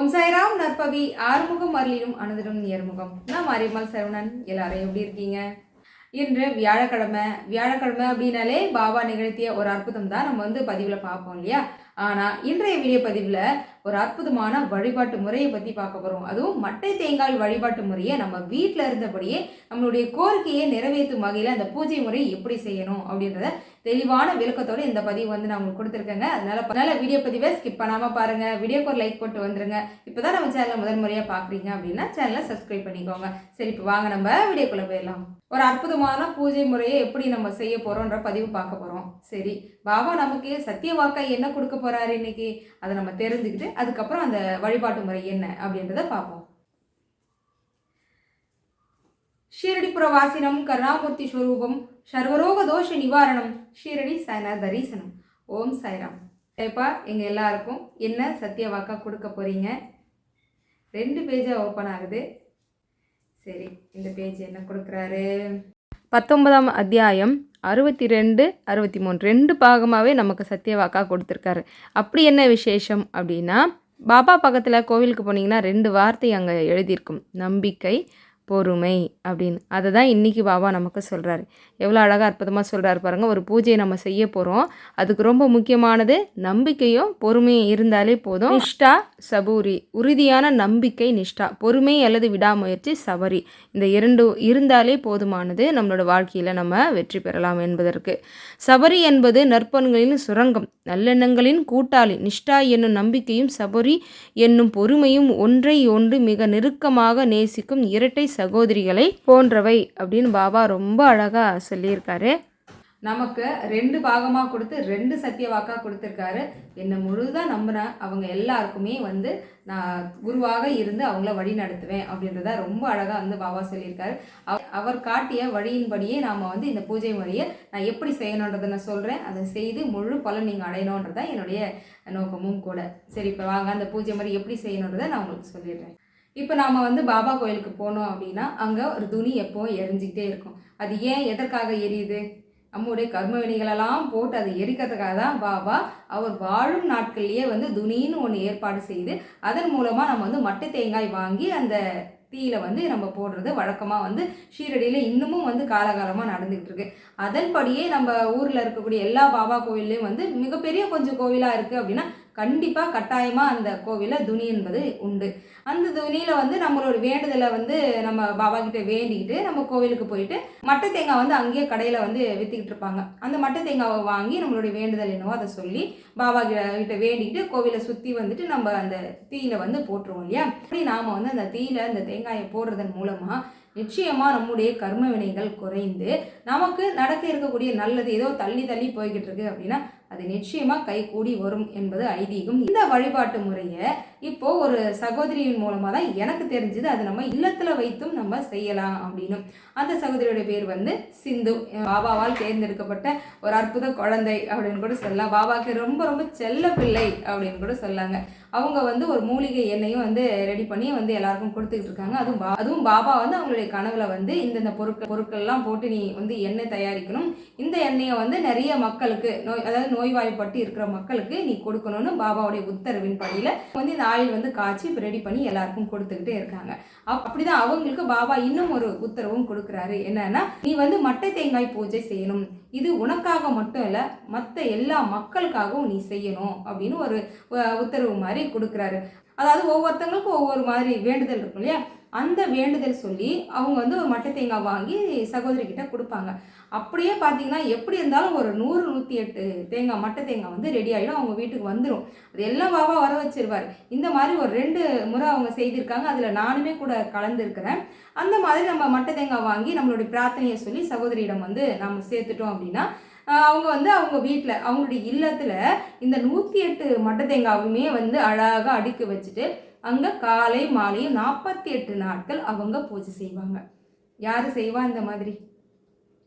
ஓம் சாய்ராம் நற்பவி. ஆறுமுகம் அருளினும் அனுதினம் நேர்முகம். நான் மாரியம்மாள் சரவணன். எல்லாரும் எப்படி இருக்கீங்க? இன்று வியாழக்கிழமை. வியாழக்கிழமை அப்படின்னாலே பாபா நிகழ்த்திய ஒரு அற்புதம் தான் நம்ம வந்து பதிவில் பார்ப்போம் இல்லையா? ஆனால் இன்றைய வீடியோ பதிவில் ஒரு அற்புதமான வழிபாட்டு முறையை பற்றி பார்க்க போகிறோம் அதுவும் மட்டை தேங்காய் வழிபாட்டு முறையை நம்ம வீட்டில் இருந்தபடியே நம்மளுடைய கோரிக்கையை நிறைவேற்றும் வகையில் அந்த பூஜை முறை எப்படி செய்யணும் அப்படின்றத தெளிவான விளக்கத்தோட இந்த பதிவு வந்து நான் உங்களுக்கு கொடுத்துருக்கேங்க. அதனால் வீடியோ பதிவை ஸ்கிப் பண்ணாமல் பாருங்கள் வீடியோக்கு ஒரு லைக் போட்டு வந்துருங்க. இப்போ தான் நம்ம சேனலை முதல் முறையாக பார்க்குறீங்க அப்படின்னா சேனலை சப்ஸ்கிரைப் பண்ணிக்கோங்க. சரி இப்போ வாங்க நம்ம வீடியோக்குள்ளே போயிடலாம். ஒரு அற்புதமான பூஜை முறையை எப்படி நம்ம செய்ய போகிறோன்ற பதிவு பார்க்க போகிறோம் சரி பாபா நமக்கு சத்திய வாக்கை என்ன கொடுக்க போகிறாரு இன்னைக்கு? அதை நம்ம தெரிஞ்சுக்கிட்டு அதுக்கப்புறம் அந்த வழிபாட்டு முறை என்ன அப்படின்றத பார்ப்போம். ஷீரடிபுர வாசினம் கருணாமூர்த்தி ஸ்வரூபம் சர்வரோக தோஷ நிவாரணம் ஷீரடி சாய்நாத தரிசனம் ஓம் சாய்ராம். ஏப்பா எங்கள் எல்லாருக்கும் என்ன சத்திய வாக்கா கொடுக்க போகிறீங்க ரெண்டு பேஜாக ஓப்பன் ஆகுது. சரி இந்த பேஜ் என்ன கொடுக்குறாரு? பத்தொன்பதாம் அத்தியாயம் அறுபத்தி ரெண்டு அறுபத்தி மூணு ரெண்டு பாகமாகவே நமக்கு சத்தியவாக்கா கொடுத்துருக்காரு. அப்படி என்ன விசேஷம் அப்படின்னா பாபா பக்கத்தில் கோவிலுக்கு போனீங்கன்னா ரெண்டு வார்த்தை அங்கே எழுதியிருக்கும். நம்பிக்கை பொறுமை அப்படின்னு. அதை தான் இன்றைக்கி பாபா நமக்கு சொல்கிறாரு எவ்வளோ அழகாக அற்புதமாக சொல்கிறாரு பாருங்கள் ஒரு பூஜையை நம்ம செய்ய போகிறோம் அதுக்கு ரொம்ப முக்கியமானது நம்பிக்கையும் பொறுமையும் இருந்தாலே போதும். இஷ்டா சபூரி உறுதியான நம்பிக்கை நிஷ்டா பொறுமை அல்லது விடாமுயற்சி சபரி. இந்த இரண்டு இருந்தாலே போதுமானது நம்மளோட வாழ்க்கையில் நம்ம வெற்றி பெறலாம் என்பதற்கு. சபரி என்பது நற்பண்களின் சுரங்கம் நல்லெண்ணங்களின் கூட்டாளி. நிஷ்டா என்னும் நம்பிக்கையும் சபரி என்னும் பொறுமையும் ஒன்றை ஒன்று மிக நெருக்கமாக நேசிக்கும் இரட்டை சகோதரிகளை போன்றவை அப்படின்னு பாபா ரொம்ப அழகாக சொல்லியிருக்காரு. நமக்கு ரெண்டு பாகமாக கொடுத்து ரெண்டு சத்திய வாக்காக கொடுத்துருக்காரு. என்னை முழுதாக நம்பின அவங்க எல்லாருக்குமே வந்து நான் குருவாக இருந்து அவங்கள வழி நடத்துவேன் அப்படின்றத ரொம்ப அழகாக வந்து பாபா சொல்லியிருக்காரு. அவர் காட்டிய வழியின்படியே நாம் வந்து இந்த பூஜை முறையை நான் எப்படி செய்யணுன்றதை நான் சொல்கிறேன் அதை செய்து முழு பலன் நீங்கள் அடையணுன்றதா என்னுடைய நோக்கமும் கூட. சரி இப்போ வாங்க அந்த பூஜை முறை எப்படி செய்யணுன்றதை நான் உங்களுக்கு சொல்லிடுறேன். இப்போ நாம் வந்து பாபா கோயிலுக்கு போனோம் அப்படின்னா அங்கே ஒரு துணி எப்போவும் எரிஞ்சிக்கிட்டே இருக்கும். அது ஏன் எதற்காக எரியுது? நம்முடைய கர்ம வினைகளெல்லாம் போட்டு அதை எரிக்கிறதுக்காக தான் பாபா அவர் வாழும் நாட்கள்லேயே வந்து துணின்னு ஒன்று ஏற்பாடு செய்து அதன் மூலமாக நம்ம வந்து மட்டை தேங்காய் வாங்கி அந்த தீயில வந்து நம்ம போடுறது வழக்கமாக வந்து ஷீரடியில் இன்னமும் வந்து காலகாலமாக நடந்துகிட்டு இருக்கு அதன்படியே நம்ம ஊரில் இருக்கக்கூடிய எல்லா பாபா கோவில்லையும் வந்து மிகப்பெரிய கொஞ்சம் கோவிலாக இருக்குது அப்படின்னா கண்டிப்பாக கட்டாயமாக அந்த கோவிலில் துணி என்பது உண்டு. அந்த துணியில் வந்து நம்மளோட வேண்டுதலை வந்து நம்ம பாபா கிட்ட வேண்டிக்கிட்டு நம்ம கோவிலுக்கு போயிட்டு மட்டை தேங்காய் வந்து அங்கேயே கடையில் வந்து விற்றுக்கிட்டு இருப்பாங்க. அந்த மட்டை தேங்காவை வாங்கி நம்மளுடைய வேண்டுதல் என்னவோ அதை சொல்லி பாபா கிட்ட கிட்ட வேண்டிக்கிட்டு கோவிலை சுற்றி வந்துட்டு நம்ம அந்த தீயில வந்து போட்டுருவோம் இல்லையா? அப்படி நாம் வந்து அந்த தீயில அந்த தேங்காயை போடுறதன் மூலமாக நிச்சயமாக நம்முடைய கர்ம வினைகள் குறைந்து நமக்கு நடக்க இருக்கக்கூடிய நல்லது ஏதோ தள்ளி தள்ளி போய்கிட்டு இருக்கு அப்படின்னா அது நிச்சயமாக கை கூடி வரும் என்பது ஐதீகம். இந்த வழிபாட்டு முறையை இப்போ ஒரு சகோதரியின் மூலமாக தான் எனக்கு தெரிஞ்சது. அது நம்ம இல்லத்தில் வைத்தும் நம்ம செய்யலாம் அப்படின்னு அந்த சகோதரியோட பேர் வந்து சிந்து. பாபாவால் தேர்ந்தெடுக்கப்பட்ட ஒரு அற்புத குழந்தை அப்படின்னு கூட சொல்லலாம். பாபாவுக்கு ரொம்ப ரொம்ப செல்ல பிள்ளை அப்படின்னு கூட சொல்லாங்க. அவங்க வந்து ஒரு மூலிகை எண்ணெயும் வந்து ரெடி பண்ணி வந்து எல்லாருக்கும் கொடுத்துக்கிட்டு இருக்காங்க. அதுவும் அதுவும் பாபா வந்து அவங்களுடைய கனவுல வந்து இந்தந்த பொருட்கள் பொருட்கள்லாம் போட்டு நீ வந்து எண்ணெய் தயாரிக்கணும். இந்த எண்ணெயை வந்து நிறைய மக்களுக்கு நோய் அதாவது நோய்வாய்ப்பட்டு இருக்கிற மக்களுக்கு நீ கொடுக்கணும்னு பாபாவுடைய உத்தரவின் படியில் வந்து இந்த ஆயில் வந்து காய்ச்சி இப்போ ரெடி பண்ணி எல்லாருக்கும் கொடுத்துக்கிட்டே இருக்காங்க. அப்- அப்படிதான் அவங்களுக்கு பாபா இன்னும் ஒரு உத்தரவும் கொடுக்குறாரு. என்னன்னா நீ வந்து மட்டை தேங்காய் பூஜை செய்யணும். இது உனக்காக மட்டும் இல்லை மற்ற எல்லா மக்களுக்காகவும் நீ செய்யணும் அப்படின்னு ஒரு உத்தரவு மாதிரி கொடுக்குறாரு. அதாவது ஒவ்வொருத்தங்களுக்கும் ஒவ்வொரு மாதிரி வேண்டுதல் இருக்கும் இல்லையா? அந்த வேண்டுதல் சொல்லி அவங்க வந்து ஒரு மட்டை தேங்காய் வாங்கி சகோதரி கிட்ட கொடுப்பாங்க. அப்படியே பார்த்தீங்கன்னா எப்படி இருந்தாலும் ஒரு நூறு நூற்றி எட்டு தேங்காய் மட்டை தேங்காய் வந்து ரெடி ஆகிடும் அவங்க வீட்டுக்கு வந்துடும் அது எல்லாம் பாபா வர வச்சிருவார். இந்த மாதிரி ஒரு ரெண்டு முறை அவங்க செய்திருக்காங்க. அதில் நானுமே கூட கலந்துருக்கிறேன். அந்த மாதிரி நம்ம மட்டை தேங்காய் வாங்கி நம்மளுடைய பிரார்த்தனையை சொல்லி சகோதரியிடம் வந்து நம்ம சேர்த்துட்டோம் அப்படின்னா அவங்க வந்து அவங்க வீட்டில் அவங்களுடைய இல்லத்தில் இந்த நூற்றி எட்டு மட்டை தேங்காவுமே வந்து அழகாக அடுக்கி வச்சுட்டு அங்கே காலை மாலையும் நாற்பத்தி எட்டு நாட்கள் அவங்க பூஜை செய்வாங்க. யார் செய்வா இந்த மாதிரி?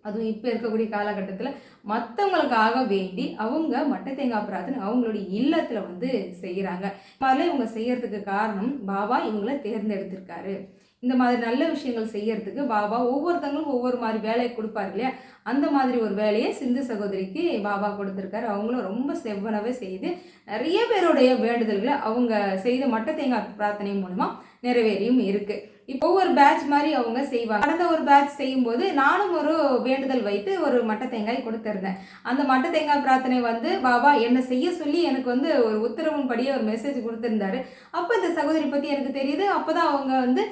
அதுவும் இப்போ இருக்கக்கூடிய காலகட்டத்தில் மற்றவங்களுக்காக வேண்டி அவங்க மட்டை தேங்காய் பிரார்த்தனை அவங்களுடைய இல்லத்தில் வந்து செய்கிறாங்க முதல்ல இவங்க செய்கிறதுக்கு காரணம் பாபா இவங்களை தேர்ந்தெடுத்திருக்காரு. இந்த மாதிரி நல்ல விஷயங்கள் செய்யறதுக்கு பாபா ஒவ்வொருத்தங்களும் ஒவ்வொரு மாதிரி வேலையை கொடுப்பாரு இல்லையா? அந்த மாதிரி ஒரு வேலையை சிந்து சகோதரிக்கு பாபா கொடுத்துருக்காரு. அவங்களும் ரொம்ப செவ்வனவே செய்து நிறைய பேருடைய வேண்டுதல்களை அவங்க செய்த மட்டை தேங்காய் பிரார்த்தனை மூலமாக நிறைவேறியும் இருக்குது இப்போ ஒவ்வொரு பேட்ச் மாதிரி அவங்க செய்வாங்க. கடந்த ஒரு பேட்ச் செய்யும்போது நானும் ஒரு வேண்டுதல் வைத்து ஒரு மட்டை தேங்காய் கொடுத்துருந்தேன். அந்த மட்டை தேங்காய் பிரார்த்தனை வந்து பாபா என்னை செய்ய சொல்லி எனக்கு வந்து ஒரு உத்தரவும் படியே ஒரு மெசேஜ் கொடுத்துருந்தாரு. அப்போ இந்த சகோதரி பற்றி எனக்கு தெரியுது. அப்போ தான் அவங்க வந்து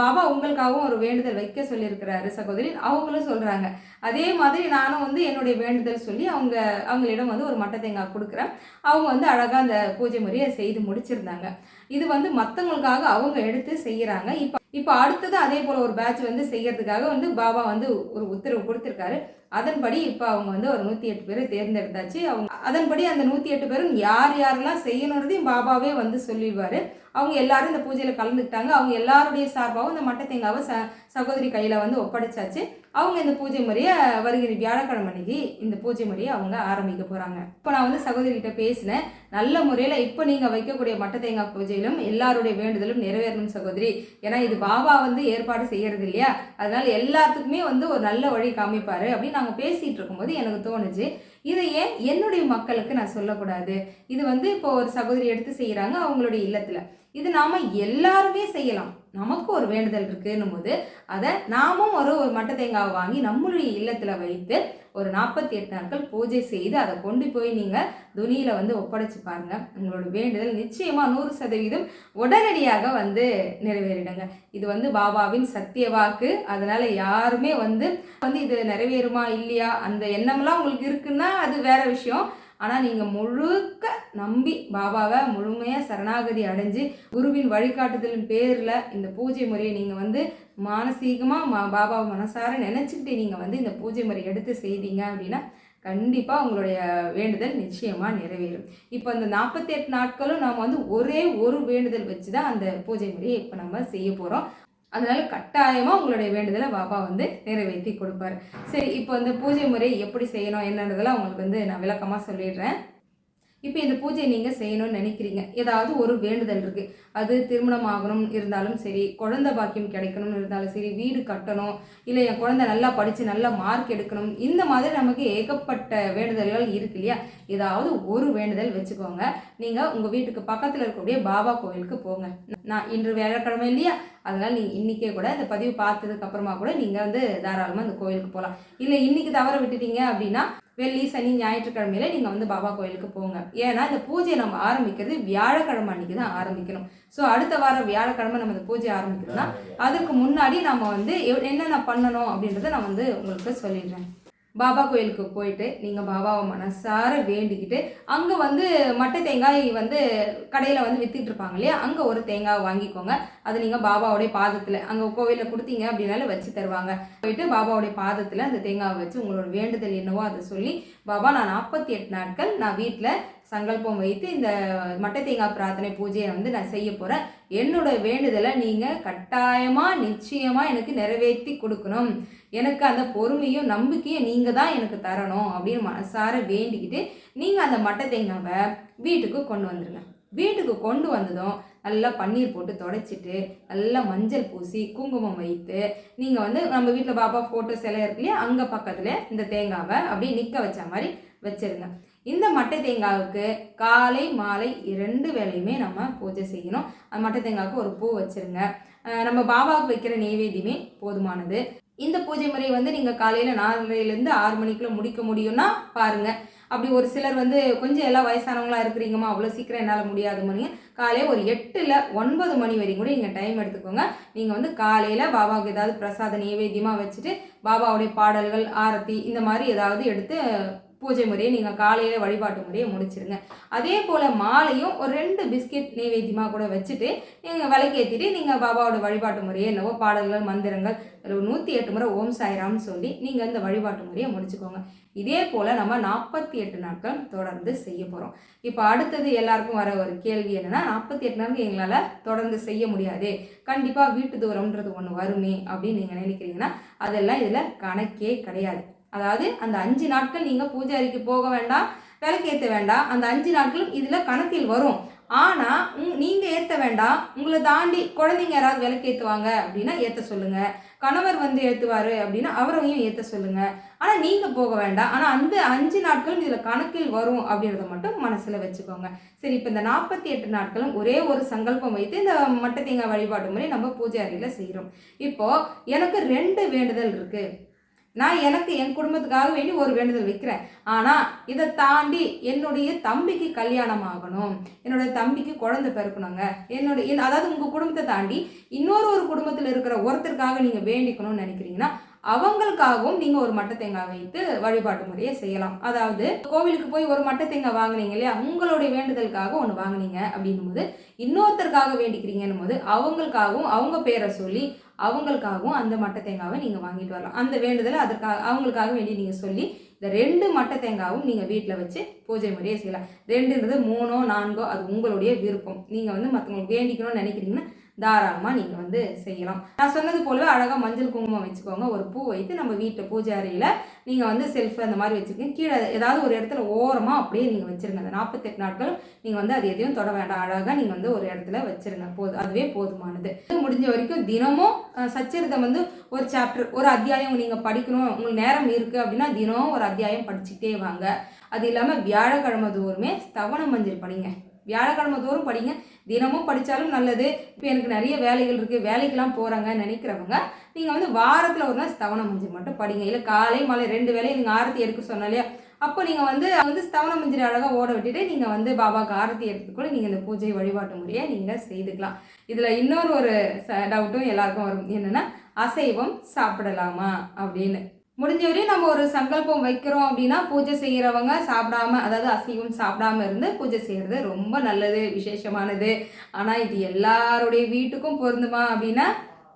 பாபா உங்களுக்காகவும் ஒரு வேண்டுதல் வைக்க சொல்லியிருக்கிறாரு சகோதரி. அவங்களும் சொல்கிறாங்க அதே மாதிரி நானும் வந்து என்னுடைய வேண்டுதல் சொல்லி அவங்க அவங்களிடம் வந்து ஒரு மட்டை தேங்காய் கொடுக்குறேன். அவங்க வந்து அழகாக அந்த பூஜை முறையை செய்து முடிச்சிருந்தாங்க. இது வந்து மற்றவங்களுக்காக அவங்க எடுத்து செய்கிறாங்க இப்போ இப்போ அடுத்தது அதே போல் ஒரு பேட்ச் வந்து செய்யறதுக்காக வந்து பாபா வந்து ஒரு உத்தரவு கொடுத்துருக்காரு. அதன்படி இப்போ அவங்க வந்து ஒரு நூற்றி எட்டு பேரை தேர்ந்தெடுத்தாச்சு. அவங்க அதன்படி அந்த நூற்றி எட்டு பேரும் யார் யாரெல்லாம் செய்யணுன்றதையும் பாபாவே வந்து சொல்லிடுவார். அவங்க எல்லாரும் இந்த பூஜையில் கலந்துக்கிட்டாங்க. அவங்க எல்லாருடைய சார்பாகவும் இந்த மட்டை தேங்காவை ச சகோதரி கையில் வந்து ஒப்படைச்சாச்சு. அவங்க இந்த பூஜை முறையை வருகிற வியாழக்கிழமை அன்னைக்கு இந்த பூஜை முறையை அவங்க ஆரம்பிக்க போகிறாங்க இப்போ நான் வந்து சகோதரிகிட்ட பேசினேன். நல்ல முறையில் இப்போ நீங்கள் வைக்கக்கூடிய மட்ட தேங்காய் பூஜையிலும் எல்லாருடைய வேண்டுதலும் நிறைவேறணும் சகோதரி. ஏன்னா இது பாபா வந்து ஏற்பாடு செய்கிறது இல்லையா? அதனால் எல்லாத்துக்குமே வந்து ஒரு நல்ல வழி காமிப்பார் அப்படின்னு நாங்கள் பேசிகிட்டு இருக்கும்போது எனக்கு தோணுச்சு. இதை ஏன் என்னுடைய மக்களுக்கு நான் சொல்லக்கூடாது? இது வந்து இப்போ ஒரு சகோதரி எடுத்து செய்கிறாங்க அவங்களுடைய இல்லத்தில். இது நாம் எல்லாருமே செய்யலாம். நமக்கு ஒரு வேண்டுதல் இருக்குன்னும் போது அதை நாமும் ஒரு ஒரு மட்டை தேங்காவை வாங்கி நம்மளுடைய இல்லத்தில் வைத்து ஒரு நாற்பத்தி எட்டு நாட்கள் பூஜை செய்து அதை கொண்டு போய் நீங்கள் துணியில் வந்து ஒப்படைச்சு பாருங்க. உங்களோட வேண்டுதல் நிச்சயமாக நூறு சதவீதம் உடனடியாக வந்து நிறைவேறிடுங்க. இது வந்து பாபாவின் சத்திய வாக்கு. அதனால் யாருமே வந்து வந்து இது நிறைவேறுமா இல்லையா? அந்த எண்ணம்லாம் உங்களுக்கு இருக்குன்னா அது வேற விஷயம். ஆனால் நீங்கள் முழுக்க நம்பி பாபாவை முழுமையாக சரணாகதி அடைஞ்சு குருவின் வழிகாட்டுதலின் பேரில் இந்த பூஜை முறையை நீங்கள் வந்து மானசீகமாக மா பாபாவை மனசார நினச்சிக்கிட்டு நீங்கள் வந்து இந்த பூஜை முறை எடுத்து செய்தீங்க அப்படின்னா கண்டிப்பாக உங்களுடைய வேண்டுதல் நிச்சயமாக நிறைவேறும். இப்போ அந்த நாற்பத்தி எட்டு நாட்களும் நாம் வந்து ஒரே ஒரு வேண்டுதல் வச்சு தான் அந்த பூஜை முறையை இப்போ நம்ம செய்ய போகிறோம் அதனால் கட்டாயமாக உங்களுடைய வேண்டுதலை பாபா வந்து நிறைவேற்றி கொடுப்பாரு. சரி இப்போ இந்த பூஜை முறை எப்படி செய்யணும் என்னன்றதெல்லாம் உங்களுக்கு வந்து நான் விளக்கமாக சொல்லிடுறேன். இப்போ இந்த பூஜையை நீங்கள் செய்யணும்னு நினைக்கிறீங்க. ஏதாவது ஒரு வேண்டுதல் இருக்குது அது திருமணம் ஆகணும் இருந்தாலும் சரி குழந்த பாக்கியம் கிடைக்கணும்னு இருந்தாலும் சரி வீடு கட்டணும் இல்லை என் குழந்தை நல்லா படித்து நல்லா மார்க் எடுக்கணும் இந்த மாதிரி நமக்கு ஏகப்பட்ட வேண்டுதல்கள் இருக்கு இல்லையா? ஏதாவது ஒரு வேண்டுதல் வச்சுக்கோங்க. நீங்கள் உங்கள் வீட்டுக்கு பக்கத்தில் இருக்கக்கூடிய பாபா கோயிலுக்கு போங்க. நான் இன்று வியாழக்கிழமை இல்லையா? அதனால் நீங்கள் இன்றைக்கே கூட இந்த பதிவு பார்த்ததுக்கு அப்புறமா கூட நீங்கள் வந்து தாராளமாக இந்த கோயிலுக்கு போகலாம் இல்லை இன்றைக்கி தவற விட்டுட்டீங்க அப்படின்னா வெள்ளி சனி ஞாயிற்றுக்கிழமையில நீங்கள் வந்து பாபா கோயிலுக்கு போங்க. ஏன்னா இந்த பூஜையை நம்ம ஆரம்பிக்கிறது வியாழக்கிழமை அன்னைக்கு தான் ஆரம்பிக்கணும். ஸோ அடுத்த வாரம் வியாழக்கிழமை நம்ம இந்த பூஜை ஆரம்பிக்கிறோம்னா அதுக்கு முன்னாடி நம்ம வந்து என்னென்ன பண்ணணும் அப்படின்றத நான் வந்து உங்களுக்கு சொல்லிடுறேன். பாபா கோயிலுக்கு போயிட்டு நீங்கள் பாபாவை மனசார வேண்டிக்கிட்டு அங்கே வந்து மட்டை தேங்காய் வந்து கடையில் வந்து விற்றுட்டு இருப்பாங்க இல்லையா? அங்கே ஒரு தேங்காய் வாங்கிக்கோங்க. அது நீங்கள் பாபாவுடைய பாதத்தில் அங்கே கோவிலில் கொடுத்தீங்க அப்படின்னாலும் வச்சு தருவாங்க. போயிட்டு பாபாவுடைய பாதத்தில் அந்த தேங்காவை வச்சு உங்களோட வேண்டுதல் என்னவோ அதை சொல்லி பாபா நான் நாற்பத்தி எட்டு நாட்கள் நான் வீட்டில் சங்கல்பம் வைத்து இந்த மட்டை தேங்காய் பிரார்த்தனை பூஜையை வந்து நான் செய்ய போகிறேன் என்னோட வேண்டுதலை நீங்கள் கட்டாயமாக நிச்சயமாக எனக்கு நிறைவேற்றி கொடுக்கணும். எனக்கு அந்த பொறுமையும் நம்பிக்கையும் நீங்கள் தான் எனக்கு தரணும் அப்படின்னு மனசார வேண்டிக்கிட்டு நீங்கள் அந்த மட்டை தேங்காவை வீட்டுக்கு கொண்டு வந்துடுங்க வீட்டுக்கு கொண்டு வந்ததும் நல்லா பன்னீர் போட்டு தொடச்சிட்டு நல்லா மஞ்சள் பூசி குங்குமம் வைத்து நீங்கள் வந்து நம்ம வீட்டில் பாபா ஃபோட்டோ சிலை இருக்கு இல்லையா? அங்கே பக்கத்தில் இந்த தேங்காவை அப்படியே நிற்க வச்ச மாதிரி வச்சிருங்க. இந்த மட்டை தேங்காவுக்கு காலை மாலை இரண்டு வேலையுமே நம்ம பூஜை செய்யணும். அந்த மட்டை தேங்காவுக்கு ஒரு பூ வச்சுருங்க. நம்ம பாபாவுக்கு வைக்கிற நெய்வேதியமே போதுமானது. இந்த பூஜை முறை வந்து நீங்கள் காலையில் நாலரைலேருந்து ஆறு மணிக்குள்ளே முடிக்க முடியும்னா பாருங்கள் அப்படி ஒரு சிலர் வந்து கொஞ்சம் எல்லாம் வயசானவங்களா இருக்கிறீங்கம்மா அவ்வளோ சீக்கிரம் என்னால் முடியாது மணிங்க காலையில் ஒரு எட்டில் ஒன்பது மணி வரைக்கும் கூட நீங்கள் டைம் எடுத்துக்கோங்க. நீங்கள் வந்து காலையில் பாபாவுக்கு ஏதாவது பிரசாத நைவேத்தியமாக வச்சுட்டு பாபாவுடைய பாடல்கள் ஆரத்தி இந்த மாதிரி ஏதாவது எடுத்து பூஜை முறையை நீங்கள் காலையில் வழிபாட்டு முறையை முடிச்சிருங்க. அதே போல் மாலையும் ஒரு ரெண்டு பிஸ்கெட் நைவேத்தியமாக கூட வச்சுட்டு நீங்கள் விளக்கேற்றிட்டு நீங்கள் பாபாவோட வழிபாட்டு முறையை என்னவோ பாடல்கள் மந்திரங்கள் ஒரு நூற்றி எட்டு முறை ஓம் சாய்ராம்னு சொல்லி நீங்கள் இந்த வழிபாட்டு முறையை முடிச்சுக்கோங்க. இதே போல் நம்ம நாற்பத்தி எட்டு நாட்கள் தொடர்ந்து செய்ய போகிறோம் இப்போ அடுத்தது எல்லாருக்கும் வர ஒரு கேள்வி என்னன்னா நாற்பத்தி எட்டு நாட்கள் எங்களால் தொடர்ந்து செய்ய முடியாது. கண்டிப்பாக வீட்டு தூரம்ன்றது ஒன்று வருமே அப்படின்னு நீங்கள் நினைக்கிறீங்கன்னா அதெல்லாம் இதில் கணக்கே கிடையாது. அதாவது அந்த அஞ்சு நாட்கள் நீங்கள் பூஜாரிக்கு போக வேண்டாம் விளக்கேற்ற வேண்டாம். அந்த அஞ்சு நாட்களும் இதில் கணக்கில் வரும். ஆனால் உங் நீங்கள் ஏற்ற வேண்டாம். உங்களை தாண்டி குழந்தைங்க யாராவது விளக்கேற்றுவாங்க அப்படின்னா ஏற்ற சொல்லுங்கள் கணவர் வந்து ஏற்றுவார் அப்படின்னா அவரையும் ஏற்ற சொல்லுங்கள் ஆனால் நீங்கள் போக வேண்டாம். ஆனால் அந்த அஞ்சு நாட்களும் இதில் கணக்கில் வரும் அப்படின்றத மட்டும் மனசில் வச்சுக்கோங்க. சரி இப்போ இந்த நாற்பத்தி எட்டு நாட்களும் ஒரே ஒரு சங்கல்பம் வைத்து இந்த மட்டத்தீங்க வழிபாடு வழிபாட்டு முறை நம்ம பூஜை அறையில் செய்கிறோம் இப்போது எனக்கு ரெண்டு வேண்டுதல் இருக்குது நான் எனக்கு என் குடும்பத்துக்காக வேண்டி ஒரு வேண்டுதல் வைக்கிறேன். ஆனால் இதை தாண்டி என்னுடைய தம்பிக்கு கல்யாணம் ஆகணும். என்னுடைய தம்பிக்கு குழந்தை பிறக்கணுங்க. என்னுடைய அதாவது உங்கள் குடும்பத்தை தாண்டி இன்னொரு ஒரு குடும்பத்தில் இருக்கிற ஒருத்தருக்காக நீங்கள் வேண்டிக்கணும்னு நினைக்கிறீங்கன்னா அவங்களுக்காகவும் நீங்கள் ஒரு மட்டை தேங்காய் வைத்து வழிபாட்டு முறையை செய்யலாம். அதாவது கோவிலுக்கு போய் ஒரு மட்டை தேங்காய் வாங்கினீங்க இல்லையா? உங்களுடைய வேண்டுதலுக்காக ஒன்று வாங்கினீங்க அப்படின்னும் போது இன்னொருத்தருக்காக வேண்டிக்கிறீங்கன்னும் போது அவங்களுக்காகவும் அவங்க பேரை சொல்லி அவங்களுக்காகவும் அந்த மட்டை தேங்காவை நீங்கள் வாங்கிட்டு வரலாம். அந்த வேண்டுதலை அதற்காக அவங்களுக்காக வேண்டி நீங்கள் சொல்லி இந்த ரெண்டு மட்டை தேங்காவும் நீங்கள் வீட்டில் வச்சு பூஜை முறையை செய்யலாம். ரெண்டுன்றது மூணோ நான்கோ அது உங்களுடைய விருப்பம். நீங்கள் வந்து மற்றவங்களுக்கு வேண்டிக்கணும்னு நினைக்கிறீங்கன்னா தாராளமாக நீங்கள் வந்து செய்யலாம். நான் சொன்னது போலவே அழகாக மஞ்சள் குங்குமம் வச்சுக்கோங்க. ஒரு பூ வைத்து நம்ம வீட்டில் பூஜை அறையில் நீங்கள் வந்து செல்ஃப் அந்த மாதிரி வச்சுருக்கீங்க கீழே ஏதாவது ஒரு இடத்துல ஓரமாக அப்படியே நீங்கள் வச்சுருங்க. அந்த நாற்பத்தெட்டு நாட்கள் நீங்கள் வந்து அது எதையும் தொட வேண்டாம். அழகாக நீங்கள் வந்து ஒரு இடத்துல வச்சுருங்க. போதும் அதுவே போதுமானது. முடிஞ்ச வரைக்கும் தினமும் சச்சரிதம் வந்து ஒரு சாப்டர் ஒரு அத்தியாயம் நீங்கள் படிக்கணும். உங்களுக்கு நேரம் இருக்குது அப்படின்னா தினம் ஒரு அத்தியாயம் படிச்சுட்டே வாங்க. அது இல்லாமல் வியாழக்கிழமை தோறுமே ஸ்தவன மஞ்சள் படிங்க. வியாழக்கிழமை தோறும் படிங்க. தினமும் படித்தாலும் நல்லது. இப்போ எனக்கு நிறைய வேலைகள் இருக்குது வேலைக்கெல்லாம் போகிறாங்க நினைக்கிறவங்க நீங்கள் வந்து வாரத்தில் ஒரு நாள் ஸ்தவனம் மஞ்சள் மட்டும் படிங்க. இல்லை காலை மாலை ரெண்டு வேலையும் நீங்கள் ஆரத்தி எடுக்க சொன்னாலே அப்போ நீங்கள் வந்து வந்து ஸ்தவன மஞ்சள் அழகாக ஓட விட்டுட்டு நீங்கள் வந்து பாபாவுக்கு ஆரத்தி எடுத்து கூட நீங்கள் இந்த பூஜை வழிபாட்டு முறையை நீங்கள் செய்துக்கலாம். இதில் இன்னொரு ஒரு டவுட்டும் எல்லாருக்கும் வரும். என்னென்னா அசைவம் சாப்பிடலாமா அப்படின்னு. முடிஞ்ச வரையும் நம்ம ஒரு சங்கல்பம் வைக்கிறோம் அப்படின்னா பூஜை செய்கிறவங்க சாப்பிடாம அதாவது அசைவம் சாப்பிடாம இருந்து பூஜை செய்கிறது ரொம்ப நல்லது விசேஷமானது. ஆனால் இது எல்லாருடைய வீட்டுக்கும் பொருந்துமா அப்படின்னா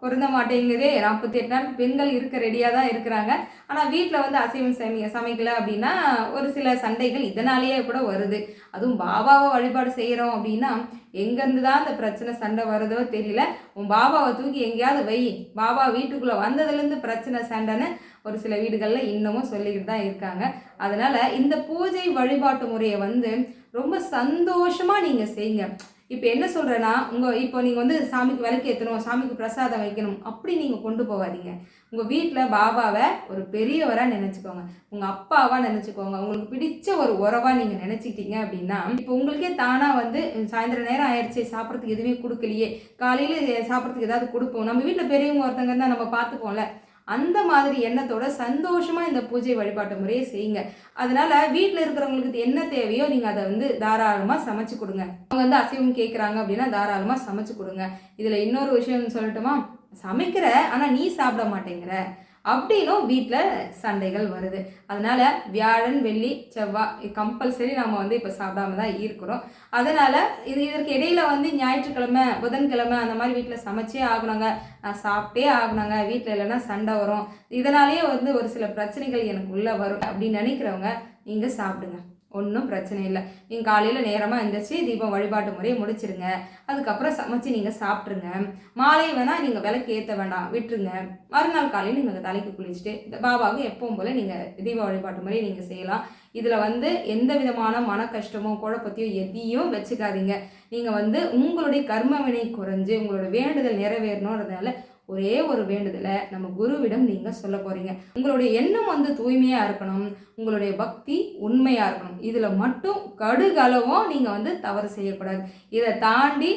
பொருந்த மாட்டேங்குது. நாற்பத்தி எட்டு நாள் பெண்கள் இருக்க ரெடியாக தான் இருக்கிறாங்க. ஆனால் வீட்டில் வந்து அசைவம் சமை சமைக்கல அப்படின்னா ஒரு சில சண்டைகள் இதனாலேயே கூட வருது. அதுவும் பாபாவை வழிபாடு செய்கிறோம் அப்படின்னா எங்கேருந்து தான் அந்த பிரச்சனை சண்டை வருதோ தெரியல. உன் பாபாவை தூக்கி எங்கேயாவது வை. பாபா வீட்டுக்குள்ளே வந்ததுலேருந்து பிரச்சனை சண்டைன்னு ஒரு சில வீடுகளில் இன்னமும் சொல்லிக்கிட்டு தான் இருக்காங்க. அதனால் இந்த பூஜை வழிபாட்டு முறையை வந்து ரொம்ப சந்தோஷமாக நீங்கள் செய்யுங்க. இப்போ என்ன சொல்கிறேன்னா உங்கள் இப்போ நீங்கள் வந்து சாமிக்கு விளக்கு ஏற்றணும் சாமிக்கு பிரசாதம் வைக்கணும் அப்படி நீங்கள் கொண்டு போகாதீங்க. உங்கள் வீட்டில் பாபாவை ஒரு பெரியவராக நினச்சிக்கோங்க. உங்கள் அப்பாவாக நினச்சிக்கோங்க. உங்களுக்கு பிடிச்ச ஒரு உறவாக நீங்கள் நினச்சிக்கிட்டீங்க அப்படின்னா இப்போ உங்களுக்கே தானாக வந்து சாயந்தரம் நேரம் ஆயிடுச்சு சாப்பிட்றதுக்கு எதுவுமே கொடுக்கலையே. காலையில் சாப்பிட்றதுக்கு ஏதாவது கொடுப்போம். நம்ம வீட்டில் பெரியவங்க ஒருத்தங்க இருந்தால் நம்ம பார்த்துப்போம்ல. அந்த மாதிரி எண்ணத்தோட சந்தோஷமாக இந்த பூஜை வழிபாட்டு முறையை செய்யுங்க. அதனால் வீட்டில் இருக்கிறவங்களுக்கு என்ன தேவையோ நீங்கள் அதை வந்து தாராளமாக சமைச்சு கொடுங்க. அவங்க வந்து அசைவம் கேட்குறாங்க அப்படின்னா தாராளமாக சமைச்சு கொடுங்க. இதில் இன்னொரு விஷயம் சொல்லட்டுமா? சமைக்கிற ஆனால் நீ சாப்பிட மாட்டேங்கிற. அப்படின்னும் வீட்டில் சண்டைகள் வருது. அதனால் வியாழன் வெள்ளி செவ்வாய் கம்பல்சரி நம்ம வந்து இப்போ சாப்பிடாம தான் இருக்கிறோம். அதனால் இது இதற்கு இடையில வந்து ஞாயிற்றுக்கிழமை புதன்கிழமை அந்த மாதிரி வீட்டில் சமைச்சே ஆகணுங்க. நான் சாப்பிட்டே ஆகணுங்க. வீட்டில் இல்லைன்னா சண்டை வரும். இதனாலேயே வந்து ஒரு சில பிரச்சனைகள் எனக்கு உள்ளே வரும் அப்படின்னு நினைக்கிறவங்க நீங்கள் சாப்பிடுங்க. ஒன்றும் பிரச்சனை இல்லை. நீங்கள் காலையில் நேரமாக எழுந்திரிச்சு தீபம் வழிபாட்டு முறையை முடிச்சிருங்க. அதுக்கப்புறம் சமைச்சு நீங்கள் சாப்பிட்ருங்க மாலை வேணால் நீங்கள் விளக்கு ஏற்ற வேண்டாம் விட்டுருங்க. மறுநாள் காலையில் நீங்கள் தலைக்கு குளிச்சுட்டு இந்த பாபாவுக்கு எப்பவும் போல் நீங்கள் தீப வழிபாட்டு முறையை நீங்கள் செய்யலாம். இதில் வந்து எந்த விதமான மன கஷ்டமோ குழப்பத்தையோ எதையும் வச்சுக்காதீங்க. நீங்கள் வந்து உங்களுடைய கர்ம வினை குறைஞ்சு உங்களோட வேண்டுதல் நிறைவேறணுன்றதுனால ஒரே ஒரு வேண்டுதலை நம்ம குருவிடம் நீங்கள் சொல்ல போகிறீங்க உங்களுடைய எண்ணம் வந்து தூய்மையாக இருக்கணும். உங்களுடைய பக்தி உண்மையாக இருக்கணும். இதில் மட்டும் கடுகளவும் நீங்கள் வந்து தவறு செய்யக்கூடாது. இதை தாண்டி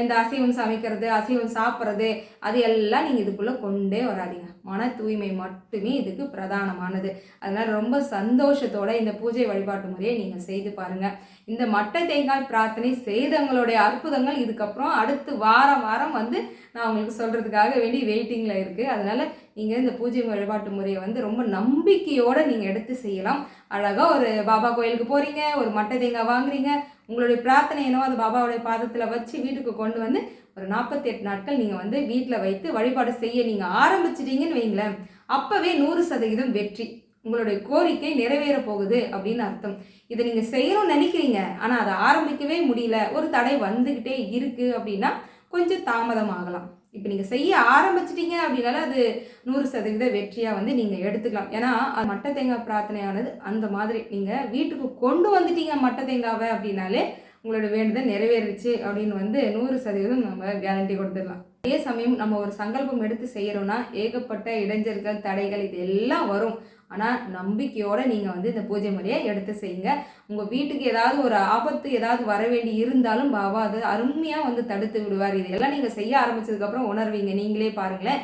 இந்த அசைவம் சமைக்கிறது அசைவம் சாப்பிட்றது அது எல்லாம் நீங்கள் இதுக்குள்ளே கொண்டே வராதிங்க. மன தூய்மை மட்டுமே இதுக்கு பிரதானமானது. அதனால் ரொம்ப சந்தோஷத்தோட இந்த பூஜை வழிபாட்டு முறையை நீங்கள் செய்து பாருங்கள் இந்த மட்டை தேங்காய் பிரார்த்தனை செய்தவங்களுடைய அற்புதங்கள் இதுக்கப்புறம் அடுத்து வாரம் வாரம் வந்து நான் உங்களுக்கு சொல்கிறதுக்காக வேண்டி வெயிட்டிங்கில் இருக்குது அதனால் நீங்கள் இந்த பூஜை வழிபாட்டு முறையை வந்து ரொம்ப நம்பிக்கையோடு நீங்கள் எடுத்து செய்யலாம். அழகாக ஒரு பாபா கோயிலுக்கு போகிறீங்க ஒரு மட்டை தேங்காய் வாங்குறீங்க உங்களுடைய பிரார்த்தனை என்னவோ அது பாபாவுடைய பாதத்தில் வச்சு வீட்டுக்கு கொண்டு வந்து ஒரு நாற்பத்தி எட்டு நாட்கள் நீங்கள் வந்து வீட்டில் வைத்து வழிபாடு செய்ய நீங்கள் ஆரம்பிச்சிட்டீங்கன்னு வைங்களேன். அப்போவே நூறு சதவீதம் வெற்றி. உங்களுடைய கோரிக்கை நிறைவேற போகுது அப்படின்னு அர்த்தம். இதை நீங்கள் செய்யணும்னு நினைக்கிறீங்க. ஆனால் அதை ஆரம்பிக்கவே முடியல. ஒரு தடை வந்துக்கிட்டே இருக்குது அப்படின்னா கொஞ்சம் தாமதமாகலாம். இப்போ நீங்கள் செய்ய ஆரம்பிச்சிட்டிங்க அப்படின்னால அது நூறு சதவீத வெற்றியாக வந்து நீங்கள் எடுத்துக்கலாம். ஏன்னா அது மட்டை தேங்காய் பிரார்த்தனையானது அந்த மாதிரி. நீங்கள் வீட்டுக்கு கொண்டு வந்துட்டீங்க மட்டை தேங்காவை அப்படின்னாலே உங்களோட வேண்டுதல் நிறைவேறுச்சு அப்படின்னு வந்து நூறு சதவீதம் நம்ம கேரண்டி கொடுத்துடலாம். அதே சமயம் நம்ம ஒரு சங்கல்பம் எடுத்து செய்கிறோன்னா ஏகப்பட்ட இடைஞ்சல்கள் தடைகள் இது எல்லாம் வரும். ஆனால் நம்பிக்கையோடு நீங்கள் வந்து இந்த பூஜை முறையை எடுத்து செய்யுங்க. உங்கள் வீட்டுக்கு ஏதாவது ஒரு ஆபத்து ஏதாவது வர வேண்டி இருந்தாலும் பாபா அது அருமையாக வந்து தடுத்து விடுவார். இதெல்லாம் நீங்கள் செய்ய ஆரம்பித்ததுக்கப்புறம் உணர்வீங்க. நீங்களே பாருங்களேன்.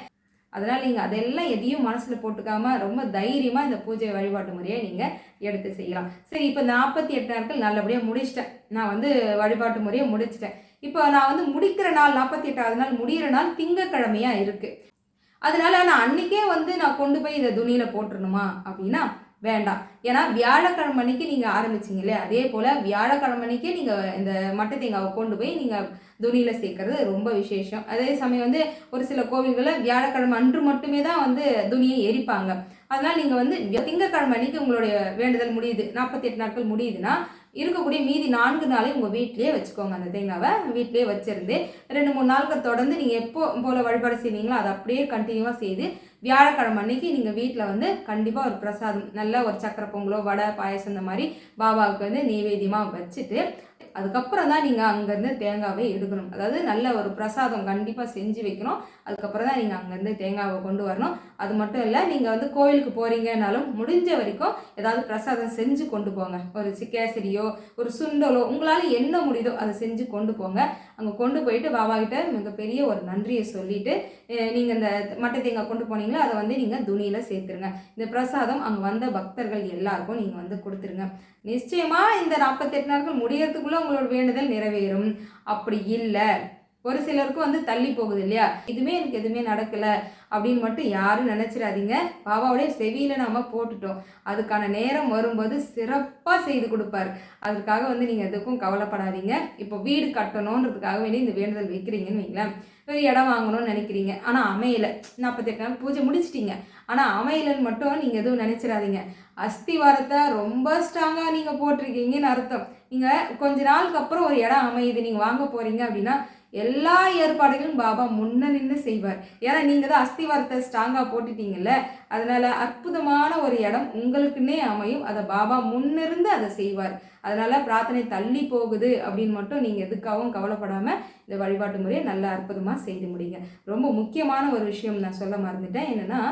அதனால் நீங்கள் அதெல்லாம் எதையும் மனசில் போட்டுக்காமல் ரொம்ப தைரியமாக இந்த பூஜை வழிபாட்டு முறையை நீங்கள் எடுத்து செய்யலாம். சரி இப்போ நாற்பத்தி எட்டு நாட்கள் நல்லபடியாக முடிச்சிட்டேன். நான் வந்து வழிபாட்டு முறையை முடிச்சிட்டேன். இப்போ நான் வந்து முடிக்கிற நாள் நாற்பத்தி எட்டாவது நாள் முடிகிற நாள் திங்கக்கிழமையாக இருக்குது அதனால நான் அன்னைக்கே வந்து நான் கொண்டு போய் இந்த துணியில் போட்டுருணுமா அப்படின்னா வேண்டாம். ஏன்னா வியாழக்கிழமை அன்னைக்கு நீங்கள் ஆரம்பிச்சிங்களே அதே போல் வியாழக்கிழமை அன்னைக்கே நீங்கள் இந்த மட்டை தேங்காவை கொண்டு போய் நீங்கள் துணியில் சேர்க்கறது ரொம்ப விசேஷம். அதே சமயம் வந்து ஒரு சில கோவில்களில் வியாழக்கிழமை அன்று மட்டுமே தான் வந்து துணியை எரிப்பாங்க. அதனால் நீங்கள் வந்து திங்கக்கிழமை அன்னைக்கு உங்களுடைய வேண்டுதல் முடியுது. நாற்பத்தி எட்டு நாட்கள் முடியுதுன்னா இருக்கக்கூடிய மீதி நான்கு நாளையும் உங்கள் வீட்லேயே வச்சுக்கோங்க. அந்த தேங்காவை வீட்லேயே வச்சுருந்து ரெண்டு மூணு நாட்கள் தொடர்ந்து நீங்கள் எப்போ போல் வழிபாடு செய்வீங்களோ அதை அப்படியே கண்டினியூவாக செய்து வியாழக்கிழமை அன்னைக்கு நீங்கள் வீட்டில் வந்து கண்டிப்பாக ஒரு பிரசாதம் நல்ல ஒரு சக்கரை பொங்கலோ வடை பாயசம் இந்த மாதிரி பாபாவுக்கு வந்து நெய்வேத்தியமாக வச்சுட்டு அதுக்கப்புறம் தான் நீங்கள் அங்கேருந்து தேங்காவை எடுக்கணும். அதாவது நல்ல ஒரு பிரசாதம் கண்டிப்பாக செஞ்சு வைக்கணும். அதுக்கப்புறம் தான் நீங்கள் அங்கேருந்து தேங்காவை கொண்டு வரணும். அது மட்டும் இல்லை நீங்கள் வந்து கோயிலுக்கு போகிறீங்கனாலும் முடிஞ்ச வரைக்கும் ஏதாவது பிரசாதம் செஞ்சு கொண்டு போங்க. ஒரு கேசரியோ ஒரு சுண்டலோ உங்களால் என்ன முடியுதோ அதை செஞ்சு கொண்டு போங்க. அங்கே கொண்டு போயிட்டு பாபா மிகப்பெரிய ஒரு நன்றியை சொல்லிட்டு நீங்கள் இந்த மட்டை தேங்காய் கொண்டு போனீங்களோ அதை வந்து நீங்கள் துணியில் சேர்த்துருங்க. இந்த பிரசாதம் அங்கே வந்த பக்தர்கள் எல்லாருக்கும் நீங்கள் வந்து கொடுத்துருங்க. நிச்சயமாக இந்த நாற்பத்தெட்டு நாட்கள் முடியறதுக்குள்ளே உங்களோட வேண்டுதல் நிறைவேறும். அப்படி இல்லை. ஒரு சிலருக்கு வந்து தள்ளி போகுது இல்லையா? இதுவுமே எனக்கு எதுவுமே நடக்கலை அப்படின்னு மட்டும் யாரும் நினச்சிடாதீங்க. பாபாவுடைய செவியில் நாம் போட்டுட்டோம். அதுக்கான நேரம் வரும்போது சிறப்பாக செய்து கொடுப்பார். அதுக்காக வந்து நீங்கள் எதுக்கும் கவலைப்படாதீங்க. இப்போ வீடு கட்டணுன்றதுக்காக வேண்டி இந்த வேண்டுதல் வைக்கிறீங்கன்னு வைங்களேன். ஒரு இடம் வாங்கணும்னு நினைக்கிறீங்க. ஆனால் அமையலை. நாற்பத்தெட்டு நாள் பூஜை முடிச்சிட்டிங்க. ஆனால் அமையலன்னு மட்டும் நீங்கள் எதுவும் நினச்சிடாதீங்க. அஸ்திவாரத்தை ரொம்ப ஸ்ட்ராங்காக நீங்கள் போட்டிருக்கீங்கன்னு அர்த்தம். நீங்கள் கொஞ்ச நாளுக்கு அப்புறம் ஒரு இடம் அமையுது நீங்கள் வாங்க போகிறீங்க அப்படின்னா எல்லா ஏற்பாடுகளும் பாபா முன்ன நின்று செய்வார். ஏன்னா நீங்கள் தான் அஸ்திவாரத்தை ஸ்ட்ராங்காக போட்டுட்டீங்கல்ல அதனால் அற்புதமான ஒரு இடம் உங்களுக்குன்னே அமையும். அதை பாபா முன்னிருந்து அதை செய்வார். அதனால் பிரார்த்தனை தள்ளி போகுது அப்படின்னு மட்டும் நீங்கள் எதுக்காகவும் கவலைப்படாமல் இந்த வழிபாட்டு முறையை நல்லா அற்புதமாக செய்து முடியுங்க ரொம்ப முக்கியமான ஒரு விஷயம் நான் சொல்ல மறந்துட்டேன். என்னென்னா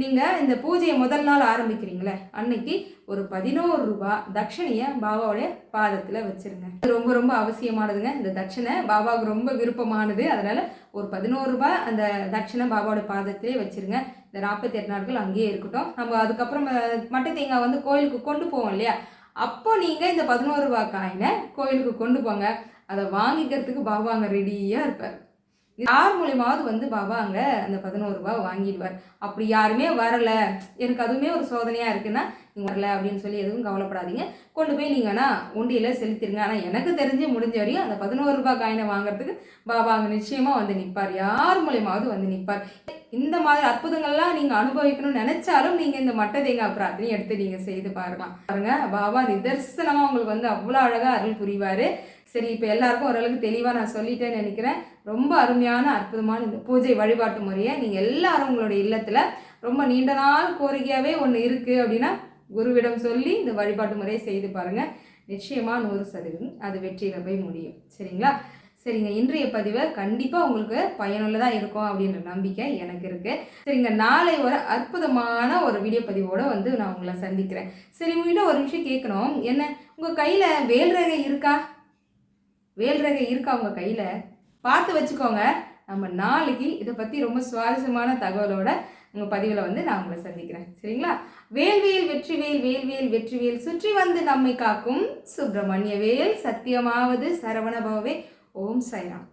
நீங்கள் இந்த பூஜையை முதல் நாள் ஆரம்பிக்கிறீங்களே அன்னைக்கு ஒரு பதினோரு ரூபா தட்சணையை பாபாவுடைய பாதத்தில் வச்சுருங்க. ரொம்ப ரொம்ப அவசியமானதுங்க. இந்த தட்சணை பாபாவுக்கு ரொம்ப விருப்பமானது. அதனால் ஒரு பதினோரு ரூபாய் அந்த தட்சணை பாபாவோட பாதத்திலே வச்சுருங்க. இந்த நாற்பத்தி எட்டு நாட்கள் அங்கேயே இருக்கட்டும். நம்ம அதுக்கப்புறம் மட்டை தேங்காய் வந்து கோயிலுக்கு கொண்டு போவோம் இல்லையா? அப்போ நீங்கள் இந்த பதினோரு ரூபாய் காயினை கோயிலுக்கு கொண்டு போங்க. அதை வாங்கிக்கிறதுக்கு பாபா அங்கே ரெடியாக இருப்பார். யார் மூலியமாவது வந்து பாபா அங்கே அந்த பதினோரு ரூபாய் வாங்கிடுவார். அப்படி யாருமே வரலை. எனக்கு அதுவுமே ஒரு சோதனையாக இருக்குன்னா நீங்கள் வரல அப்படின்னு சொல்லி எதுவும் கவலைப்படாதீங்க. கொண்டு போய் நீங்கன்னா உண்டியில் செலுத்திடுங்க ஆனால் எனக்கு தெரிஞ்சு முடிஞ்ச வரையும் அந்த பதினோரு ரூபாய் காயினை வாங்குறதுக்கு பாபா அங்கே நிச்சயமாக வந்து நிற்பார். யார் மூலியமாவது வந்து நிற்பார். இந்த மாதிரி அற்புதங்கள்லாம் நீங்கள் அனுபவிக்கணும்னு நினச்சாலும் நீங்கள் இந்த மட்டை தேங்காய் பிரார்த்தனை எடுத்து நீங்கள் செய்து பாருங்க. பாருங்கள் பாபா நிதர்சனமாக உங்களுக்கு வந்து அவ்வளோ அழகாக அருள் புரிவார். சரி இப்போ எல்லாருக்கும் ஓரளவுக்கு தெளிவாக நான் சொல்லிட்டேன்னு நினைக்கிறேன். ரொம்ப அருமையான அற்புதமான இந்த பூஜை வழிபாட்டு முறையை நீங்கள் எல்லாரும் உங்களுடைய இல்லத்தில் ரொம்ப நீண்ட நாள் கோரிக்கையாகவே ஒன்று இருக்குது அப்படின்னா குருவிடம் சொல்லி இந்த வழிபாட்டு முறையை செய்து பாருங்கள் நிச்சயமாக நூறு சதவீதம் அது வெற்றியில் போய் முடியும். சரிங்களா? சரிங்க இன்றைய பதிவை கண்டிப்பாக உங்களுக்கு பயனுள்ளதாக இருக்கும் அப்படின்ற நம்பிக்கை எனக்கு இருக்குது சரிங்க நாளை ஒரு அற்புதமான ஒரு வீடியோ பதிவோடு வந்து நான் உங்களை சந்திக்கிறேன். சரி உங்கள்கிட்ட ஒரு விஷயம் கேட்கணும். என்ன உங்கள் கையில் வேல் ரகை இருக்கா? வேல் ரகை இருக்கா உங்கள் கையில்? பார்த்து வச்சுக்கோங்க. நம்ம நாளைக்கு இதை பற்றி ரொம்ப சுவாரஸ்யமான தகவலோட உங்கள் பதிவில் வந்து நான் உங்களை சந்திக்கிறேன். சரிங்களா? வேல்வேல் வெற்றிவேல் வேல்வேல் வெற்றிவேல் சுற்றி வந்து நம்மை காக்கும் சுப்பிரமணிய வேல் சத்தியமாவது சரவணபவே ஓம் சைராம்